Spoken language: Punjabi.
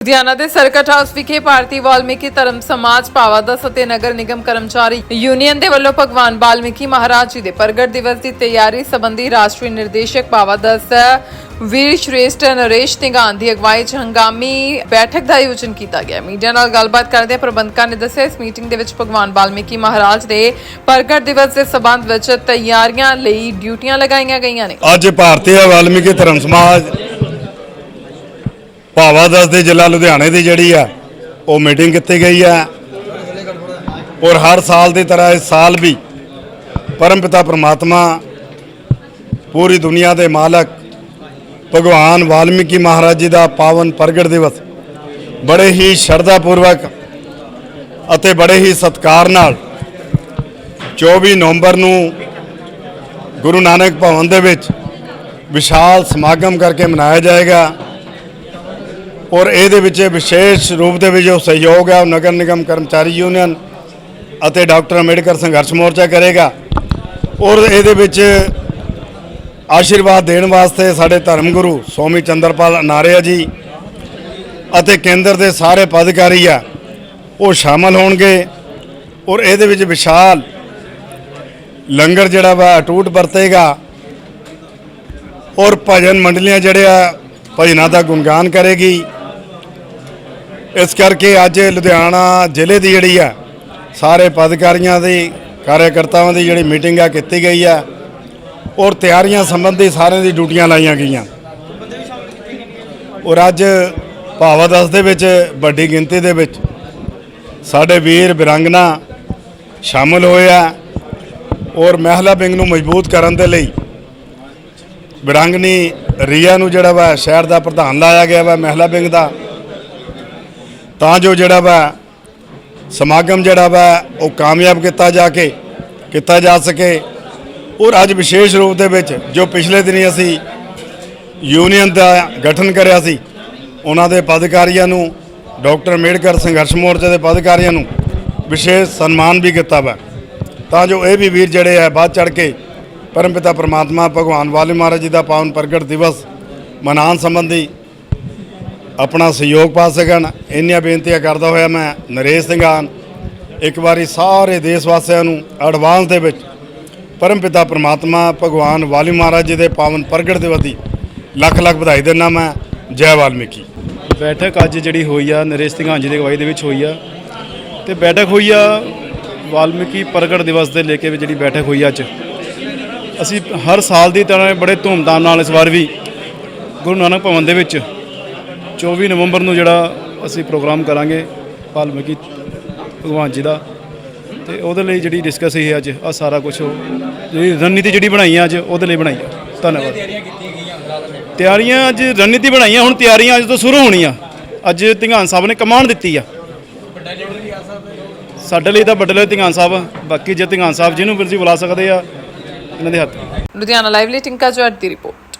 ਲੁਧਿਆਣਾ ਦੇ ਸਰਕਟ ਹਾਊਸ ਵਿਖੇ ਭਾਰਤੀ ਵਾਲਮੀਕੀ ਧਰਮ ਸਮਾਜ ਭਾਵਾਦਾ ਅਤੇ ਨਗਰ ਨਿਗਮ ਕਰਮਚਾਰੀ ਯੂਨੀਅਨ ਦੇ ਵੱਲੋਂ ਭਗਵਾਨ ਵਾਲਮੀਕੀ ਮਹਾਰਾਜ ਜੀ ਦੇ ਪ੍ਰਗਟ ਦਿਵਸ ਦੀ ਤਿਆਰੀ ਸੰਬੰਧੀ ਰਾਸ਼ਟਰੀ ਨਿਰਦੇਸ਼ਕ ਭਾਵਾਦਸ ਵੀਰ ਸ਼੍ਰੇਸ਼ਟ ਨਰੇਸ਼ ਤਿੰਗਾਨ ਦੀ ਅਗਵਾਈ 'ਚ ਹੰਗਾਮੀ ਬੈਠਕ ਦਾ ਆਯੋਜਨ ਕੀਤਾ ਗਿਆ। ਮੀਡੀਆ ਨਾਲ ਗੱਲਬਾਤ ਕਰਦੇ ਪ੍ਰਬੰਧਕਾਂ ਨੇ ਦੱਸਿਆ, ਇਸ ਮੀਟਿੰਗ ਦੇ ਵਿੱਚ ਭਗਵਾਨ ਵਾਲਮੀਕੀ ਮਹਾਰਾਜ ਦੇ ਪ੍ਰਗਟ ਦਿਵਸ ਦੇ ਸਬੰਧ ਵਿੱਚ ਤਿਆਰੀਆਂ ਲਈ ਡਿਊਟੀਆਂ ਲਗਾਈਆਂ ਗਈਆਂ ਨੇ। ਅੱਜ ਭਾਰਤੀ ਵਾਲਮੀਕੀ ਧਰਮ ਸਮਾਜ ਭਾਵਾ ਦਸ ਦੇ ਜ਼ਿਲ੍ਹਾ ਲੁਧਿਆਣੇ ਦੀ ਜਿਹੜੀ ਆ, ਉਹ ਮੀਟਿੰਗ ਕੀਤੀ ਗਈ ਆ? ਔਰ ਹਰ ਸਾਲ ਦੀ ਤਰ੍ਹਾਂ ਇਸ ਸਾਲ ਵੀ ਪਰਮਪਿਤਾ ਪਰਮਾਤਮਾ, ਪੂਰੀ ਦੁਨੀਆ ਦੇ ਮਾਲਕ, ਭਗਵਾਨ ਵਾਲਮੀਕੀ ਮਹਾਰਾਜ ਜੀ ਦਾ ਪਾਵਨ ਪ੍ਰਗਟ ਦਿਵਸ ਬੜੇ ਹੀ ਸ਼ਰਧਾ ਪੂਰਵਕ ਅਤੇ ਬੜੇ ਹੀ ਸਤਿਕਾਰ ਨਾਲ 24 ਨਵੰਬਰ ਨੂੰ ਗੁਰੂ ਨਾਨਕ ਭਵਨ ਦੇ ਵਿੱਚ ਵਿਸ਼ਾਲ ਸਮਾਗਮ ਕਰਕੇ ਮਨਾਇਆ ਜਾਏਗਾ। ਔਰ ਇਹਦੇ ਵਿੱਚ ਵਿਸ਼ੇਸ਼ ਰੂਪ ਦੇ ਵਿੱਚ ਜੋ ਸਹਿਯੋਗ ਹੈ, ਉਹ ਨਗਰ ਨਿਗਮ ਕਰਮਚਾਰੀ ਯੂਨੀਅਨ ਅਤੇ ਡਾਕਟਰ ਅੰਬੇਡਕਰ ਸੰਘਰਸ਼ ਮੋਰਚਾ ਕਰੇਗਾ। ਔਰ ਇਹਦੇ ਵਿੱਚ ਆਸ਼ੀਰਵਾਦ ਦੇਣ ਵਾਸਤੇ ਸਾਡੇ ਧਰਮ ਗੁਰੂ ਸਵਾਮੀ ਚੰਦਰਪਾਲ ਅਨਾਰਿਆ ਜੀ ਅਤੇ ਕੇਂਦਰ ਦੇ ਸਾਰੇ ਪਦਾਧਿਕਾਰੀ ਆ, ਉਹ ਸ਼ਾਮਲ ਹੋਣਗੇ। ਔਰ ਇਹਦੇ ਵਿੱਚ ਵਿਸ਼ਾਲ ਲੰਗਰ ਜਿਹੜਾ ਵਾ, ਅਟੂਟ ਵਰਤੇਗਾ। ਔਰ ਭਜਨ ਮੰਡਲੀਆਂ ਜਿਹੜੇ ਆ, ਭਜਨਾਂ ਦਾ ਗੁਣਗਾਨ ਕਰੇਗੀ। ਇਸ ਕਰਕੇ ਅੱਜ ਲੁਧਿਆਣਾ ਜ਼ਿਲ੍ਹੇ ਦੀ ਜਿਹੜੀ ਆ, ਸਾਰੇ ਪਦਕਾਰੀਆਂ ਦੀ ਕਾਰਜਕਰਤਾਵਾਂ ਦੀ ਜਿਹੜੀ ਮੀਟਿੰਗ ਆ ਕੀਤੀ ਗਈ ਆ, ਔਰ ਤਿਆਰੀਆਂ ਸੰਬੰਧੀ ਸਾਰਿਆਂ ਦੀ ਡਿਊਟੀਆਂ ਲਾਈਆਂ ਗਈਆਂ। ਔਰ ਅੱਜ ਭਾਵਾ ਭਾਵਾਦਸ ਦੇ ਵਿੱਚ, ਵੱਡੀ ਗਿਣਤੀ ਦੇ ਵਿੱਚ ਸਾਡੇ ਵੀਰ ਬਿਰੰਗਨਾ ਸ਼ਾਮਲ ਹੋਏ ਆ, ਔਰ ਮਹਿਲਾ ਵਿੰਗ ਨੂੰ ਮਜ਼ਬੂਤ ਕਰਨ ਦੇ ਲਈ ਬਿਰੰਗਨੀ ਰੀਆ ਨੂੰ ਜਿਹੜਾ ਵਾ ਸ਼ਹਿਰ ਦਾ ਪ੍ਰਧਾਨ ਲਾਇਆ ਗਿਆ ਵਾ ਮਹਿਲਾ ਵਿੰਗ ਦਾ। ਤਾਂ ਜੋ ਜਿਹੜਾ ਵਾ ਸਮਾਗਮ ਜਿਹੜਾ ਵਾ ਉਹ ਕਾਮਯਾਬ ਕੀਤਾ ਜਾ ਕੇ, ਕੀਤਾ ਜਾ ਸਕੇ। ਔਰ ਅੱਜ ਵਿਸ਼ੇਸ਼ ਰੂਪ ਦੇ ਵਿੱਚ ਜੋ ਪਿਛਲੇ ਦਿਨੀ ਅਸੀਂ ਯੂਨੀਅਨ ਦਾ ਗਠਨ ਕਰਿਆ ਸੀ, ਉਹਨਾਂ ਦੇ ਪਦਾਧਿਕਾਰੀਆਂ ਨੂੰ, ਡਾਕਟਰ ਅੰਬੇਡਕਰ ਸੰਘਰਸ਼ ਮੋਰਚੇ ਦੇ ਪਦਾਧਿਕਾਰੀਆਂ ਨੂੰ ਵਿਸ਼ੇਸ਼ ਸਨਮਾਨ ਵੀ ਕੀਤਾ ਵਾ। ਤਾਂ ਜੋ ਇਹ ਵੀ ਵੀਰ ਜਿਹੜੇ ਆ, ਵੱਧ ਚੜ ਕੇ ਪਰਮਪਿਤਾ ਪ੍ਰਮਾਤਮਾ ਭਗਵਾਨ ਵਾਲੀ ਮਹਾਰਾਜ ਜੀ ਦਾ ਪਾਵਨ ਪ੍ਰਗਟ ਦਿਵਸ ਮਨਾਉਣ ਸੰਬੰਧੀ ਆਪਣਾ ਸਹਿਯੋਗ ਪਾ ਸਕਣ। ਇੰਨੀਆਂ ਬੇਨਤੀਆਂ ਕਰਦਾ ਹੋਇਆ ਮੈਂ ਨਰੇਸ਼ ਸਿੰਘਾਨ, ਇੱਕ ਵਾਰੀ ਸਾਰੇ ਦੇਸ਼ ਵਾਸੀਆਂ ਨੂੰ ਐਡਵਾਂਸ ਦੇ ਵਿੱਚ ਪਰਮ ਪਿਤਾ ਪ੍ਰਮਾਤਮਾ, ਭਗਵਾਨ ਵਾਲੀ ਮਹਾਰਾਜ ਜੀ ਦੇ ਪਾਵਨ ਪ੍ਰਗਟ ਦਿਵਸ ਦੀ ਲੱਖ ਲੱਖ ਵਧਾਈ ਦਿੰਦਾ ਮੈਂ। ਜੈ ਵਾਲਮੀਕੀ। ਬੈਠਕ ਅੱਜ ਜਿਹੜੀ ਹੋਈ ਆ, ਨਰੇਸ਼ ਸਿੰਘਾਂ ਜੀ ਦੀ ਅਗਵਾਈ ਦੇ ਵਿੱਚ ਹੋਈ ਆ। ਤੇ ਬੈਠਕ ਹੋਈ ਆ ਵਾਲਮੀਕੀ ਪ੍ਰਗਟ ਦਿਵਸ ਦੇ ਲੈ ਕੇ ਵੀ ਜਿਹੜੀ ਬੈਠਕ ਹੋਈ ਆ ਅੱਜ। ਅਸੀਂ ਹਰ ਸਾਲ ਦੀ ਤਰ੍ਹਾਂ ਬੜੇ ਧੂਮਧਾਮ ਨਾਲ ਇਸ ਵਾਰ ਵੀ ਗੁਰੂ ਨਾਨਕ ਭਵਨ ਦੇ ਵਿੱਚ 24 ਨਵੰਬਰ ਨੂੰ ਜਿਹੜਾ ਅਸੀਂ ਪ੍ਰੋਗਰਾਮ ਕਰਾਂਗੇ ਵਾਲਮੀਕੀ ਭਗਵਾਨ ਜੀ ਦਾ ਤੇ ਉਹਦੇ ਲਈ ਜਿਹੜੀ ਡਿਸਕਸ ਹੋਈ ਅੱਜ ਆ ਸਾਰਾ ਕੁਝ ਜਿਹੜੀ ਰਣਨੀਤੀ ਜਿਹੜੀ ਬਣਾਈ ਆ ਅੱਜ, ਉਹਦੇ ਲਈ ਬਣਾਈ ਆ। ਧੰਨਵਾਦ। ਤਿਆਰੀਆਂ ਅੱਜ ਰਣਨੀਤੀ ਬਣਾਈਆਂ, ਹੁਣ ਤਿਆਰੀਆਂ ਅੱਜ ਤੋਂ ਸ਼ੁਰੂ ਹੋਣੀਆਂ। ਅੱਜ ਧਿਆਨ ਸਾਹਿਬ ਨੇ ਕਮਾਂਡ ਦਿੱਤੀ ਆ। ਸਾਡੇ ਲਈ ਤਾਂ ਵੱਡੇ ਲਈ ਧਿਆਨ ਸਾਹਿਬ ਬਾਕੀ ਜੇ ਧਿਆਨ ਸਾਹਿਬ ਜਿਹਨੂੰ ਮਰਜ਼ੀ ਬੁਲਾ ਸਕਦੇ ਆ, ਇਹਨਾਂ ਦੇ ਹੱਥ। ਲੁਧਿਆਣਾ ਲਾਈਵ ਲਈ ਟਿੰਕਾ ਜੱਟ ਦੀ ਰਿਪੋਰਟ